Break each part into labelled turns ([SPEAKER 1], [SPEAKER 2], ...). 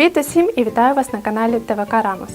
[SPEAKER 1] Привіт усім і вітаю вас на каналі ТВК Рамос.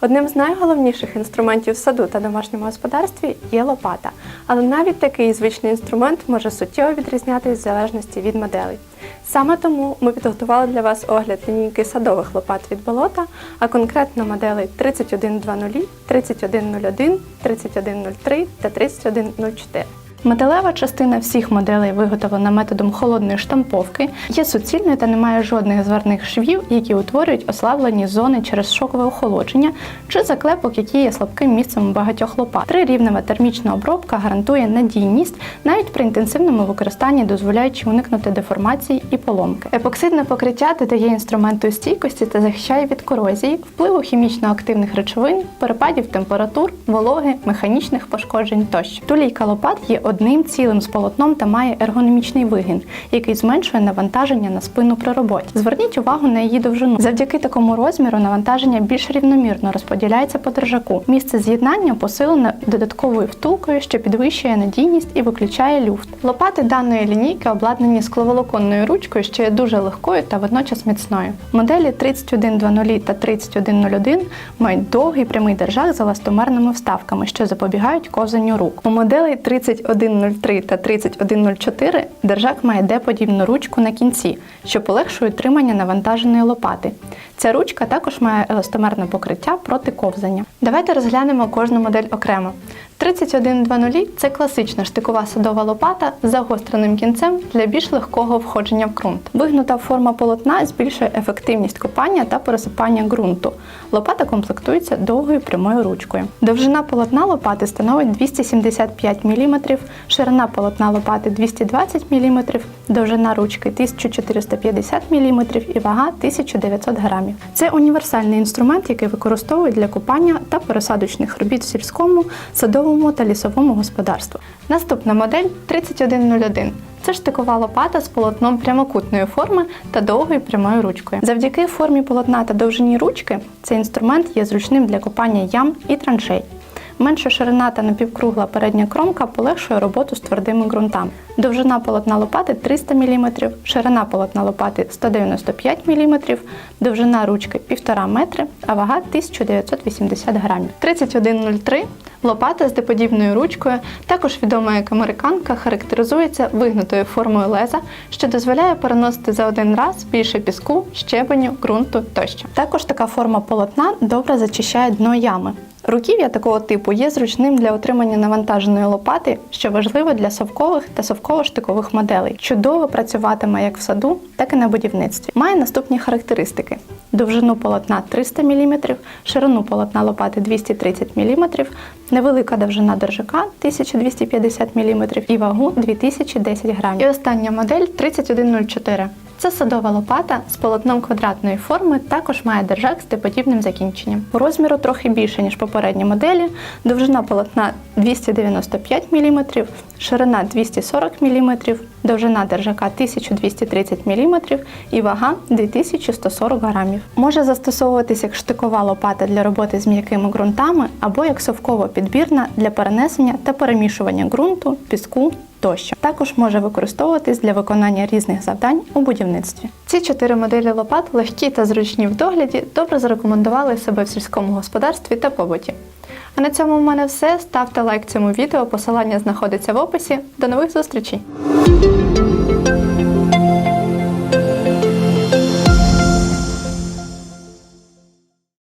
[SPEAKER 1] Одним з найголовніших інструментів саду та домашньому господарстві є лопата, але навіть такий звичний інструмент може суттєво відрізнятися в залежності від моделей. Саме тому ми підготували для вас огляд лінійки садових лопат від болота, а конкретно моделей 3120, 3101, 3103 та 3104. Металева частина всіх моделей виготовлена методом холодної штамповки, є суцільною та не має жодних зварних швів, які утворюють ослаблені зони через шокове охолодження чи заклепок, які є слабким місцем у багатьох лопат. Трирівнева термічна обробка гарантує надійність навіть при інтенсивному використанні, дозволяючи уникнути деформації і поломки. Епоксидне покриття додає інструменту стійкості та захищає від корозії, впливу хімічно-активних речовин, перепадів температур, вологи, механічних пошкоджень тощо. Тулійка лопат є одним цілим з полотном та має ергономічний вигін, який зменшує навантаження на спину при роботі. Зверніть увагу на її довжину. Завдяки такому розміру навантаження більш рівномірно розподіляється по держаку. Місце з'єднання посилене додатковою втулкою, що підвищує надійність і виключає люфт. Лопати даної лінійки обладнані скловолоконною ручкою, що є дуже легкою та водночас міцною. Моделі 3120 та 3101 мають довгий прямий держак з еластомерними вставками, що запобігають ковзанню рук. У моделей 3103 та 3104 держак має Д-подібну ручку на кінці, що полегшує тримання навантаженої лопати. Ця ручка також має еластомерне покриття проти ковзання. Давайте розглянемо кожну модель окремо. 3120 це класична штикова садова лопата з загостреним кінцем для більш легкого входження в ґрунт. Вигнута форма полотна збільшує ефективність копання та пересипання ґрунту. Лопата комплектується довгою прямою ручкою. Довжина полотна лопати становить 275 мм, ширина полотна лопати 220 мм, довжина ручки 1450 мм і вага 1900 грамів. Це універсальний інструмент, який використовують для копання та пересадочних робіт в сільському, садовому та лісовому господарству. Наступна модель 3101. Це штикова лопата з полотном прямокутної форми та довгою прямою ручкою. Завдяки формі полотна та довжині ручки цей інструмент є зручним для копання ям і траншей. Менша ширина та напівкругла передня кромка полегшує роботу з твердими ґрунтами. Довжина полотна лопати 300 мм, ширина полотна лопати 195 мм, довжина ручки 1,5 метри, а вага 1980 грамів. 3103 лопата з деподібною ручкою, також відома як американка, характеризується вигнутою формою леза, що дозволяє переносити за один раз більше піску, щебеню, ґрунту тощо. Також така форма полотна добре зачищає дно ями. Руків'я такого типу є зручним для отримання навантаженої лопати, що важливо для совкових та совково-штикових моделей. Чудово працюватиме як в саду, так і на будівництві. Має наступні характеристики: довжину полотна 300 мм, ширину полотна лопати 230 мм, невелика довжина держака 1250 мм і вагу 2010 грамів. І остання модель 3104. Це садова лопата з полотном квадратної форми, також має держак з типодібним закінченням. У розміру трохи більше, ніж попередні моделі, довжина полотна 295 мм, ширина 240 мм, довжина держака 1230 мм і вага 2140 грамів. Може застосовуватися як штикова лопата для роботи з м'якими ґрунтами або як совково-підбірна для перенесення та перемішування ґрунту, піску тощо. Також може використовуватись для виконання різних завдань у будівництві. Ці чотири моделі лопат легкі та зручні в догляді, добре зарекомендували себе в сільському господарстві та побуті. А на цьому в мене все. Ставте лайк цьому відео, посилання знаходиться в описі. До нових зустрічей!